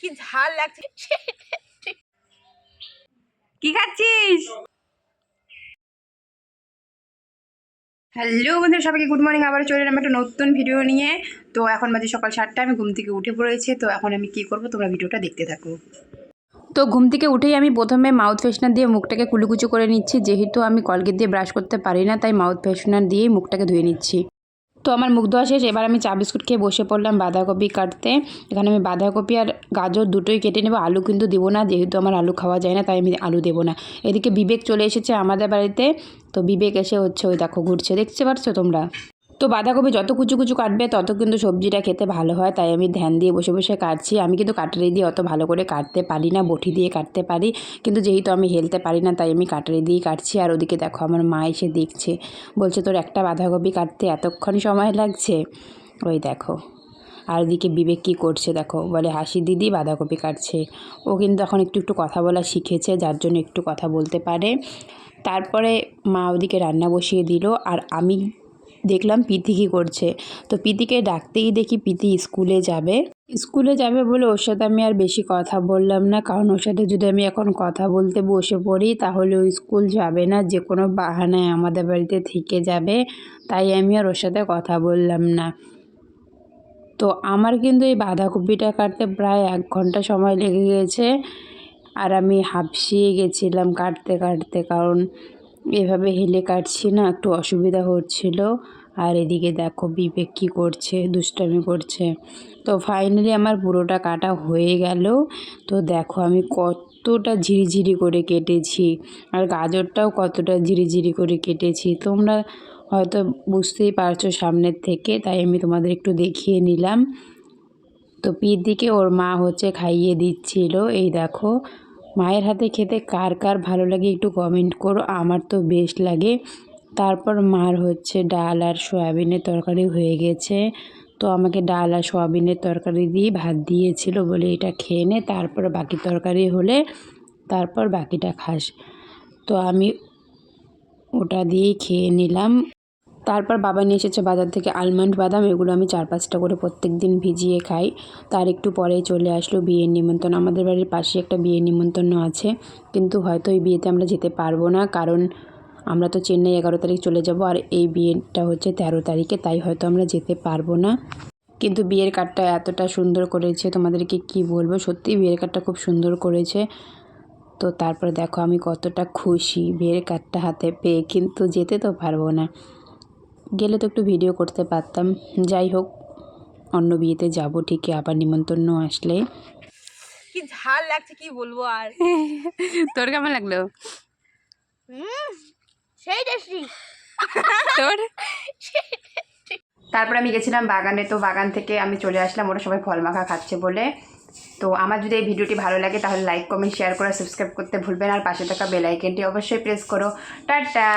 কি ঝাল লাগছে। কি খাচ্ছিস? হ্যালো বন্ধুরা সবাইকে গুড মর্নিং আবার চলে এলাম একটা নতুন ভিডিও নিয়ে। তো এখন বাজে সকাল সাতটা আমি ঘুম থেকে উঠে পড়েছি। তো এখন আমি কি করব তোমরা ভিডিওটা দেখতে থাকো। তো ঘুম থেকে উঠেই আমি প্রথমে মাউথ ফ্রেশনার দিয়ে মুখটাকে কুলুকুচু করে নিচ্ছি। যেহেতু আমি কলগেট দিয়ে ব্রাশ করতে পারি না তাই মাউথ ফ্রেশনার দিয়েই মুখটাকে ধুয়ে নিচ্ছি। তো আমার মুখ ধোয়া শেষ, এবার আমি চা বিস্কুট খেয়ে বসে পড়লাম বাঁধাকপি কাটতে। এখানে আমি বাঁধাকপি আর গাজর দুটোই কেটে নেব, আলু কিন্তু দেবো না, যেহেতু আমার আলু খাওয়া যায় না, তাই আমি আলু দেবো না। এদিকে বিবেক চলে এসেছে আমাদের বাড়িতে, তো বিবেক এসে হচ্ছে ওই দেখো ঘুরছে, দেখতে পারছ তোমরা? তো বাঁধাকপি যত কুচু কুচু কাটবে, তত কিন্তু সবজিটা খেতে ভালো হয়। তাই আমি ধ্যান দিয়ে বসে বসে কাটছি। আমি কিন্তু কাটারি দিয়ে অত ভালো করে কাটতে পারি না, বটি দিয়ে কাটতে পারি। কিন্তু যেহেতু আমি হেলতে পারি না, তাই আমি কাটারি দিয়েই কাটছি। আর ওদিকে দেখো আমার মা এসে দেখছে। বলছে, তোর একটা বাঁধাকপি কাটতে এতক্ষণ সময় লাগছে? ওই দেখো। আর ওদিকে বিবেক কী করছে দেখো? বলে, হাসি দিদি বাঁধাকপি কাটছে। ও কিন্তু এখন একটু একটু কথা বলা শিখেছে, যার জন্য একটু কথা বলতে পারে। তারপরে মা ওদিকে রান্না বসিয়ে দিল। আর আমি দেখলাম পিতি কী করছে। তো পিতিকে ডাকতেই দেখি পিতি স্কুলে যাবে। স্কুলে যাবে বলে ওর সাথে আমি আর বেশি কথা বললাম না। কারণ ওর সাথে যদি আমি এখন কথা বলতে বসে পড়ি, তাহলে ও স্কুল যাবে না। যে কোনো বাহানায় আমাদের বাড়িতে থেকে যাবে। তাই আমি আর ওর সাথে কথা বললাম না। তো আমার কিন্তু এই বাঁধাকপিটা কাটতে প্রায় এক ঘণ্টা সময় লেগে গেছে। আর আমি হাঁপসিয়ে গেছিলাম কাটতে কাটতে। কারণ এভাবে হেলে কাটছি না, একটু অসুবিধা হচ্ছিল। আর এদিকে দেখো বিবেক কী করছে, দুষ্টামি করছে। তো ফাইনালি আমার পুরোটা কাটা হয়ে গেল। তো দেখো আমি কতটা ঝিরিঝিরি করে কেটেছি। আর গাজরটাও কতটা ঝিরিঝিরি করে কেটেছি। তোমরা হয়তো বুঝতেই পারছ সামনের থেকে, তাই আমি তোমাদের একটু দেখিয়ে নিলাম। তো পির দিকে ওর মা হচ্ছে খাইয়ে দিচ্ছিল। এই দেখো মায়ের হাতে খেতে কার কার ভালো লাগে একটু কমেন্ট করো, আমার তো বেশ লাগে। তারপর মার হচ্ছে ডাল আর সয়াবিনের তরকারি হয়ে গেছে। তো আমাকে ডাল আর সয়াবিনের তরকারি দিয়ে ভাত দিয়েছিল বলে এটা খেয়ে নে, তারপর বাকি তরকারি হলে তারপর বাকিটা খাস। তো আমি ওটা দিয়েই খেয়ে নিলাম। তারপর বাবা নিয়ে এসেছে বাজার থেকে আলমন্ড বাদাম, এগুলো আমি চার পাঁচটা করে প্রত্যেক দিন ভিজিয়ে খাই। তার একটু পরে চলে আসলো বিয়ের নিমন্ত্রণ। আমাদের বাড়ির পাশে একটা বিয়ের নিমন্ত্রণ আছে, কিন্তু হয়তো এই বিয়েতে আমরা যেতে পারব না, কারণ আমরা তো চেন্নাই এগারো তারিখ চলে যাব, আর এই বিয়েটা হচ্ছে তেরো তারিখে, তাই হয়তো আমরা যেতে পারব না। কিন্তু বিয়ের কার্ডটা এতটা সুন্দর করেছে, তোমাদেরকে কি বলব? সত্যি বিয়ের কার্ডটা খুব সুন্দর করেছে। তো তারপরে দেখো আমি কতটা খুশি, বিয়ের কার্ডটা হাতে পেয়ে, কিন্তু যেতে তো পারব না। গেলে তো একটু ভিডিও করতে পারতাম। যাই হোক অন্য বিয়েতে যাব ঠিকই আবার নিমন্ত্রণ আসলে। কি ঝাল লাগছে কি বলব আর? তোর কেমন লাগল? সেই টেস্টি তোর? তারপর আমি গেছিলাম বাগানে তো বাগান থেকে আমি চলে আসলাম ওরা সবাই ফল মাখা খাচ্ছে বলে। তো আমার যদি এই ভিডিওটি ভালো লাগে তাহলে লাইক কমেন্ট শেয়ার করে সাবস্ক্রাইব করতে ভুলবেন আর পাশে থাকা বেল আইকনটি অবশ্যই প্রেস করো। টাটা!